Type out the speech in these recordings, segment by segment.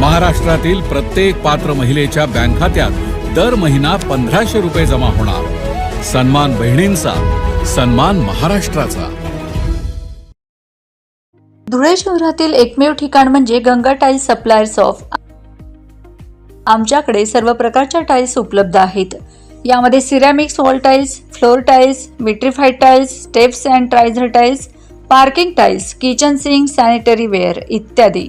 महाराष्ट्रातील प्रत्येक पात्र महिलेच्या बँक खात्यात दर महिना पंधराशे रुपये जमा होणार. सन्मान बहिणींचा सन्मान महाराष्ट्राचा. धुळे शहरातील एकमेव ठिकाण म्हणजे गंगा टाईल्स सप्लायर्स ऑफ आमच्याकडे सर्व प्रकारच्या टाईल्स उपलब्ध आहेत. यामध्ये ceramics wall tiles floor tiles vitrified tiles steps and riser tiles parking tiles kitchen sink sanitary ware इत्यादी.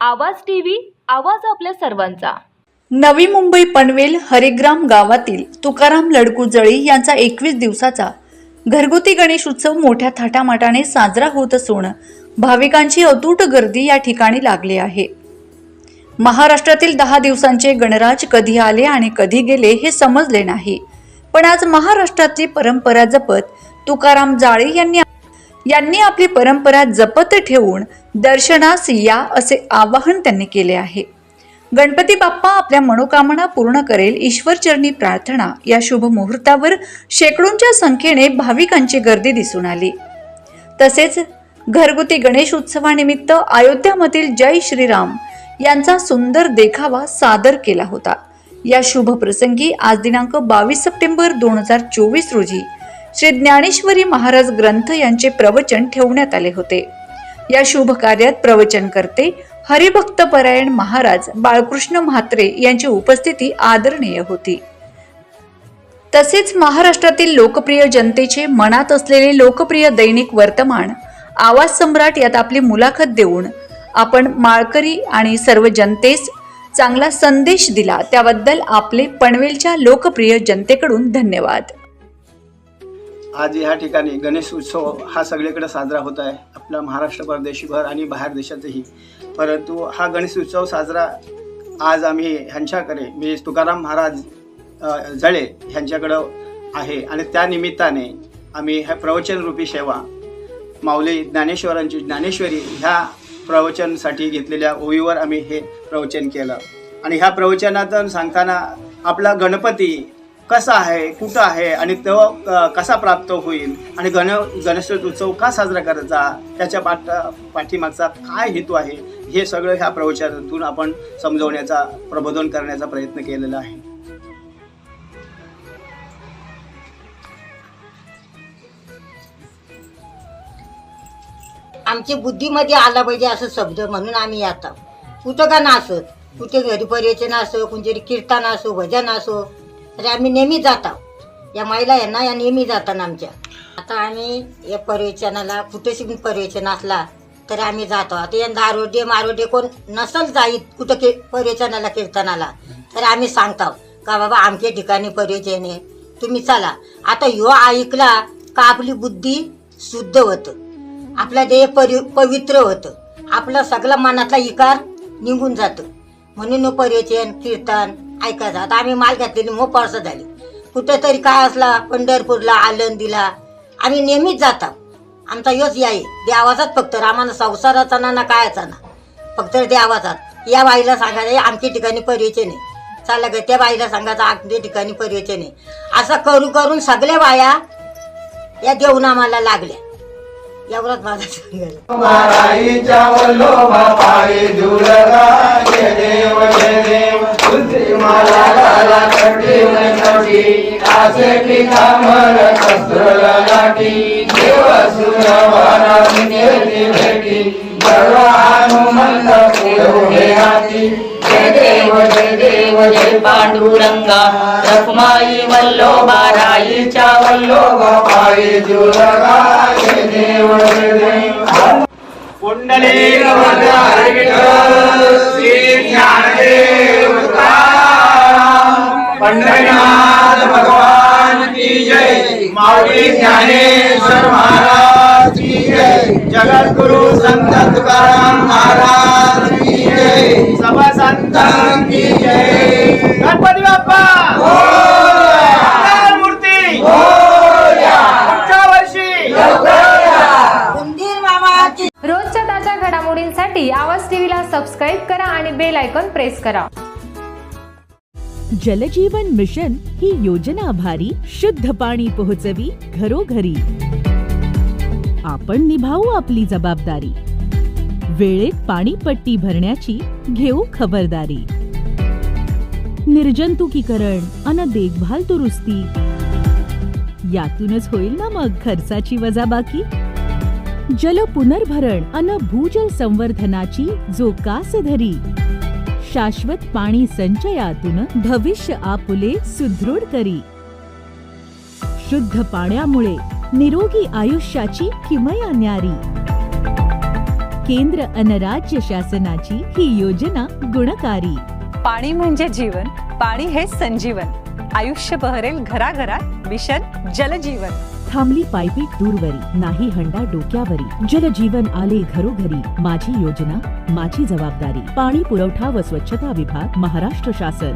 Awaaz TV आवाज आपल्या सर्वांचा. नवी मुंबई पनवेल हरिग्राम गावातील तुकाराम लडकू जळी यांचा एकवीस दिवसाचा घरगुती गणेश उत्सव मोठ्या थाटामाटाने साजरा होत असून भाविकांची अतूट गर्दी या ठिकाणी लागली आहे. महाराष्ट्रातील दहा दिवसांचे गणराज कधी आले आणि कधी गेले हे समजले नाही. पण आज महाराष्ट्रातली परंपरा जपत तुकाराम जाळे यांनी यांनी आपली परंपरा जपत ठेवून दर्शनास या असे आवाहन त्यांनी केले आहे. गणपती बाप्पा आपल्या मनोकामना पूर्ण करेल ईश्वरचरणी प्रार्थना या शुभ मुहूर्तावर शेकडोंच्या संख्येने भाविकांची गर्दी दिसून आली. तसेच घरगुती गणेश उत्सवानिमित्त अयोध्यामधील जय श्रीराम यांचा सुंदर देखावा सादर केला होता. या शुभ प्रसंगी आज दिनांक बावीस सप्टेंबर दोन हजार चोवीस रोजी श्री ज्ञानेश्वरी महाराज ग्रंथ यांचे प्रवचन ठेवण्यात आले होते. या शुभ कार्यात प्रवचन करते. हरिभक्त परायण महाराज बाळकृष्ण म्हात्रे यांची उपस्थिती आदरणीय होती. तसेच महाराष्ट्रातील लोकप्रिय जनतेचे मनात असलेले लोकप्रिय दैनिक वर्तमान आवाज सम्राट यात आपली मुलाखत देऊन आपण माळकरी आणि सर्व जनतेस चांगला संदेश दिला. त्याबद्दल आपले पनवेलच्या लोकप्रिय जनतेकडून धन्यवाद. आज ह्या ठिकाणी गणेश उत्सव हा सगळीकडे साजरा होत आहे. आपला महाराष्ट्र परदेशीभर आणि बाहेर देशातही. परंतु हा गणेश उत्सव साजरा आज आम्ही ह्यांच्याकडे मी तुकाराम महाराज जळे ह्यांच्याकडं आहे. आणि त्या निमित्ताने आम्ही ह्या प्रवचनरूपी सेवा माऊली ज्ञानेश्वरांची ज्ञानेश्वरी ह्या प्रवचनसाठी घेतलेल्या ओळीवर आम्ही हे प्रवचन केलं. आणि ह्या प्रवचनातून सांगताना आपला गणपती कसा आहे कुठं आहे आणि तो कसा प्राप्त होईल आणि गण गणेश उत्सव का साजरा करायचा? त्याच्या पाठ पाठीमागचा काय हेतू आहे? हे सगळं ह्या प्रवचनातून आपण समजवण्याचा प्रबोधन करण्याचा प्रयत्न केलेला आहे. आमच्या बुद्धीमध्ये आला पाहिजे असं शब्द म्हणून आम्ही येतो कुठं का नसत कुठे घरी पर्यटन असो कोणतरी कीर्तन असो भजन असो तर आम्ही नेहमी जातो या महिला यांना या नेहमी जातात आमच्या. आता आम्ही या पर्यटनाला कुठेशी पण पर्यटन असला तर आम्ही जातो आता या दारोडे मारोडे कोण नसल जाईत कुठं के पर्यटनाला कीर्तनाला तर आम्ही सांगतो का बाबा आमच्या ठिकाणी पर्यटन आहे. तुम्ही चला. आता ह्यो ऐकला का आपली बुद्धी शुद्ध होतं? आपला देह परि पवित्र होतं. आपला सगळा मनातला इकार निघून जातो. म्हणून पर्यटन कीर्तन ऐकायचं. आता आम्ही माल घातलेली मग झाली. कुठेतरी काय असला पंढरपूरला आळंदीला आम्ही नेहमीच जातो. आमचा योच याय. देवाचाच फक्त आम्हाला संसाराचा ना ना कायचा ना. फक्त देवाचाच. या बाईला सांगायचं आमच्या ठिकाणी परिचय नाही. चला ग त्या बाईला सांगायचं आमच्या ठिकाणी परिचय नाही. असं करू करून सगळ्या बाया या देऊन आम्हाला लागल्या. एवढाच माझा सांगायचं. माराईच्या वल्लोबा देव पांडुरंगा रखमाई वल्लोबा राईच्या वल्लोबा पायी जुलगा जय देव श्री ज्ञानदेव पंढरीनाथ भगवान की जय। माऊली ज्ञानेश्वर महाराज की जय। जगद्गुरु संत तुकाराम महाराज की जय। सब संत प्रवास टीव्हीला सबस्क्राईब करा आणि बेल आयकॉन प्रेस करा. जलजीवन मिशन ही योजना आभारी शुद्ध पाणी पोहोचवी घरोघरी. आपण निभावू आपली जबाबदारी. वेळेत पाणीपट्टी भरण्याची घेऊ खबरदारी. निर्जंतुकीकरण अन देखभाल दुरुस्ती. यातूनच होईल ना मग खर्चाची वजाबाकी? जल पुनर्भरण अन भूजल संवर्धनाची जो कास धरी शाश्वत पाणी संचयातून भविष्य आपुले सुदृढ करी. शुद्ध पाण्यामुळे निरोगी आयुष्याची किमया न्यारी. केंद्र अनराज्य शासनाची ही योजना गुणकारी. पाणी म्हणजे जीवन पाणी हे संजीवन. आयुष्य बहरेल घराघरात मिशन जलजीवन. थांबली पायपीट दूरवरी नाही हंडा डोक्यावरी. जलजीवन आले घरोघरी. माझी योजना माझी जबाबदारी. पाणी पुरवठा व स्वच्छता विभाग महाराष्ट्र शासन.